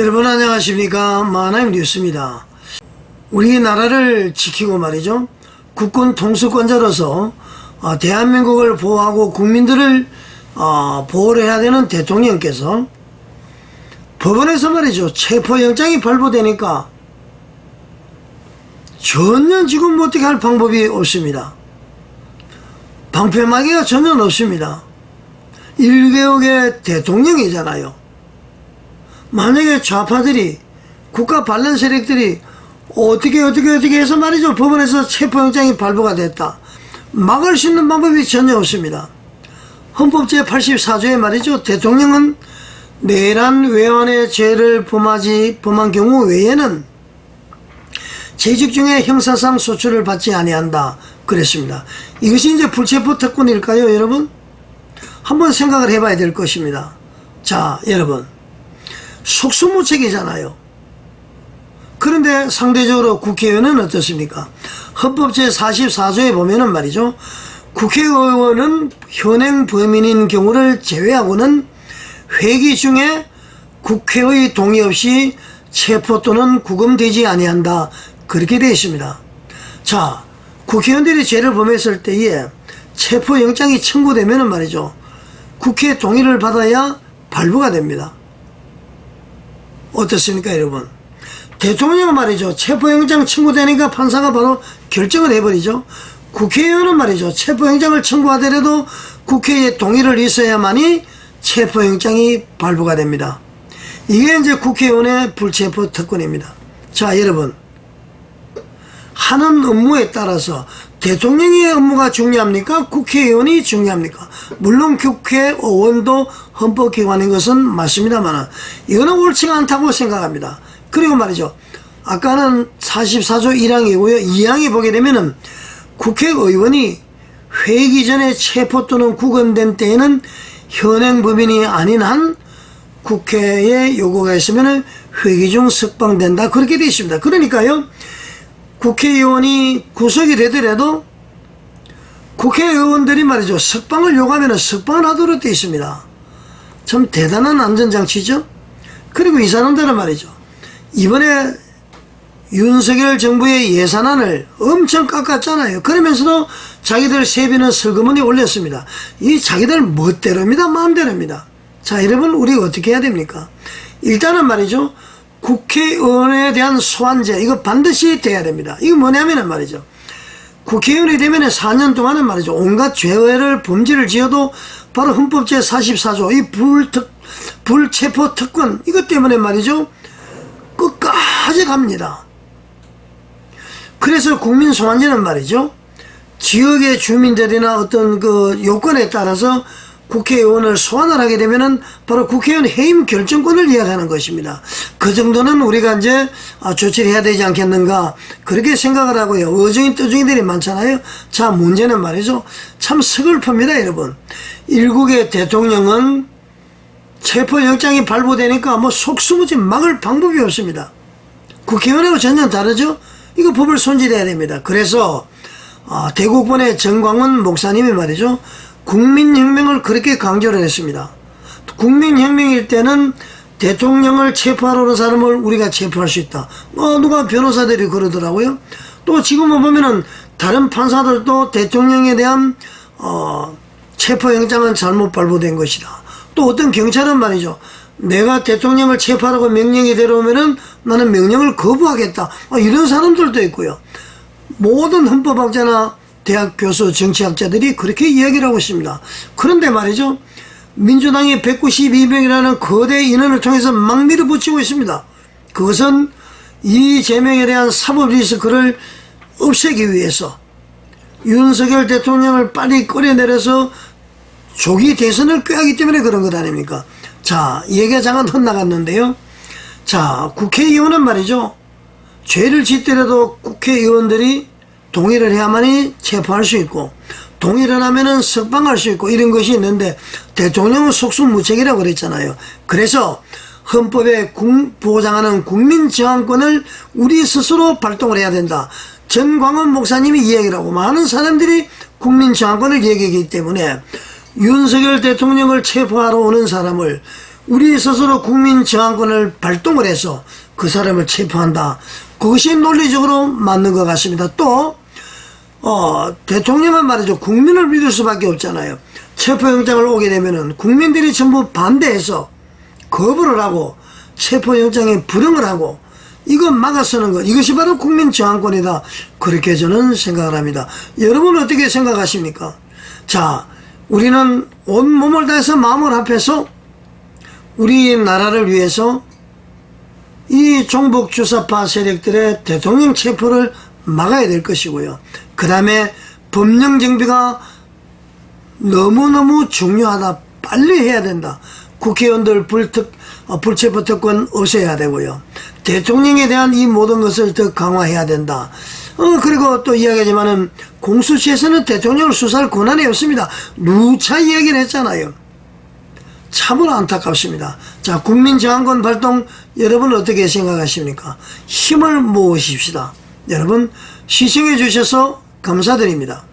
여러분 안녕하십니까 마나임 뉴스입니다. 우리나라를 지키고 말이죠 국군 통수권자로서 어, 대한민국을 보호하고 국민들을 어, 보호를 해야 되는 대통령께서 법원에서 말이죠 체포영장이 발부되니까 전혀 지금 어떻게 할 방법이 없습니다. 방패막이가 전혀 없습니다. 일개국의 대통령이잖아요. 만약에 좌파들이 국가 반란 세력들이 어떻게 어떻게 어떻게 해서 말이죠. 법원에서 체포영장이 발부가 됐다. 막을 수 있는 방법이 전혀 없습니다. 헌법 제84조에 말이죠. 대통령은 내란 외환의 죄를 범하지 범한 경우 외에는 재직 중에 형사상 소출을 받지 아니한다. 그랬습니다. 이것이 이제 불체포 특권일까요 여러분? 한번 생각을 해봐야 될 것입니다. 자 여러분 속수무책이잖아요. 그런데 상대적으로 국회의원은 어떻습니까? 헌법 제44조에 보면은 말이죠. 국회의원은 현행 범인인 경우를 제외하고는 회기 중에 국회의 동의 없이 체포 또는 구금되지 아니한다. 그렇게 되어 있습니다. 자, 국회의원들이 죄를 범했을 때에 체포영장이 청구되면은 말이죠. 국회 동의를 받아야 발부가 됩니다. 어떻습니까, 여러분? 대통령은 말이죠. 체포영장 청구되니까 판사가 바로 결정을 해버리죠. 국회의원은 말이죠. 체포영장을 청구하더라도 국회의 동의를 있어야만이 체포영장이 발부가 됩니다. 이게 이제 국회의원의 불체포 특권입니다. 자, 여러분. 하는 업무에 따라서 대통령의 업무가 중요합니까? 국회의원이 중요합니까? 물론 국회 의원도 헌법기관인 것은 맞습니다만 이거는 옳지가 않다고 생각합니다. 그리고 말이죠. 아까는 44조 1항이고요. 2항에 보게 되면은 국회의원이 회기 전에 체포 또는 구금된 때에는 현행 법인이 아닌 한 국회에 요구가 있으면 회기 중 석방된다. 그렇게 되어 있습니다. 그러니까요. 국회의원이 구속이 되더라도 국회의원들이 말이죠. 석방을 요구하면 석방을 하도록 되어 있습니다. 참 대단한 안전장치죠. 그리고 이 사람들은 말이죠. 이번에 윤석열 정부의 예산안을 엄청 깎았잖아요. 그러면서도 자기들 세비는 슬그머니 올렸습니다. 이 자기들 멋대로입니다. 마음대로입니다. 자, 여러분, 우리가 어떻게 해야 됩니까? 일단은 말이죠. 국회의원에 대한 소환제 이거 반드시 돼야 됩니다. 이거 뭐냐면은 말이죠. 국회의원이 되면 4년 동안은 말이죠. 온갖 죄를 범죄를 지어도 바로 헌법 제44조 이 불특 불체포 특권 이것 때문에 말이죠. 끝까지 갑니다. 그래서 국민 소환제는 말이죠. 지역의 주민들이나 어떤 그 요건에 따라서 국회의원을 소환을 하게 되면은 바로 국회의원 해임 결정권을 이야기하는 것입니다. 그 정도는 우리가 이제 아, 조치를 해야 되지 않겠는가 그렇게 생각을 하고요. 어중이 떠중이들이 많잖아요. 자 문제는 말이죠. 참 서글픕니다 여러분. 일국의 대통령은 체포영장이 발부되니까 뭐 속수무지 막을 방법이 없습니다. 국회의원하고 전혀 다르죠. 이거 법을 손질해야 됩니다. 그래서 아, 대국본의 정광훈 목사님이 말이죠. 국민혁명을 그렇게 강조를 했습니다. 국민혁명일 때는 대통령을 체포하러 오는 사람을 우리가 체포할 수 있다. 뭐 누가 변호사들이 그러더라고요. 또 지금은 보면은 다른 판사들도 대통령에 대한 어, 체포영장은 잘못 발부된 것이다. 또 어떤 경찰은 말이죠. 내가 대통령을 체포하라고 명령이 들어오면은 나는 명령을 거부하겠다. 아, 이런 사람들도 있고요. 모든 헌법학자나 대학 교수 정치학자들이 그렇게 이야기를 하고 있습니다. 그런데 말이죠. 민주당이 192명이라는 거대 인원을 통해서 막 밀어붙이고 있습니다. 그것은 이 제명에 대한 사법 리스크를 없애기 위해서 윤석열 대통령을 빨리 끌어내려서 조기 대선을 꾀하기 때문에 그런 것 아닙니까? 자, 얘기가 잠깐 헛나갔는데요. 자, 국회의원은 말이죠. 죄를 짓더라도 국회의원들이 동의를 해야만이 체포할 수 있고 동의를 하면은 석방할 수 있고 이런 것이 있는데 대통령은 속수무책이라고 그랬잖아요. 그래서 헌법에 보장하는 국민 저항권을 우리 스스로 발동을 해야 된다. 전광훈 목사님이 이야기를 하고 많은 사람들이 국민 저항권을 얘기하기 때문에 윤석열 대통령을 체포하러 오는 사람을 우리 스스로 국민 저항권을 발동을 해서 그 사람을 체포한다. 그것이 논리적으로 맞는 것 같습니다. 또 어, 대통령은 말이죠. 국민을 믿을 수밖에 없잖아요. 체포영장을 오게 되면은 국민들이 전부 반대해서 거부를 하고 체포영장에 불응을 하고 이거 막아서는 것 이것이 바로 국민 저항권이다. 그렇게 저는 생각을 합니다. 여러분은 어떻게 생각하십니까? 자, 우리는 온 몸을 다해서 마음을 합해서 우리나라를 위해서 이 종북 주사파 세력들의 대통령 체포를 막아야 될 것이고요. 그 다음에 법령 정비가 너무너무 중요하다. 빨리 해야 된다. 국회의원들 불특, 어, 불체포 특권 없애야 되고요. 대통령에 대한 이 모든 것을 더 강화해야 된다. 어, 그리고 또 이야기하지만은 공수처에서는 대통령을 수사할 권한이 없습니다. 누차 이야기를 했잖아요. 참으로 안타깝습니다. 자, 국민 저항권 발동 여러분 어떻게 생각하십니까? 힘을 모으십시다. 여러분 시청해 주셔서 감사드립니다.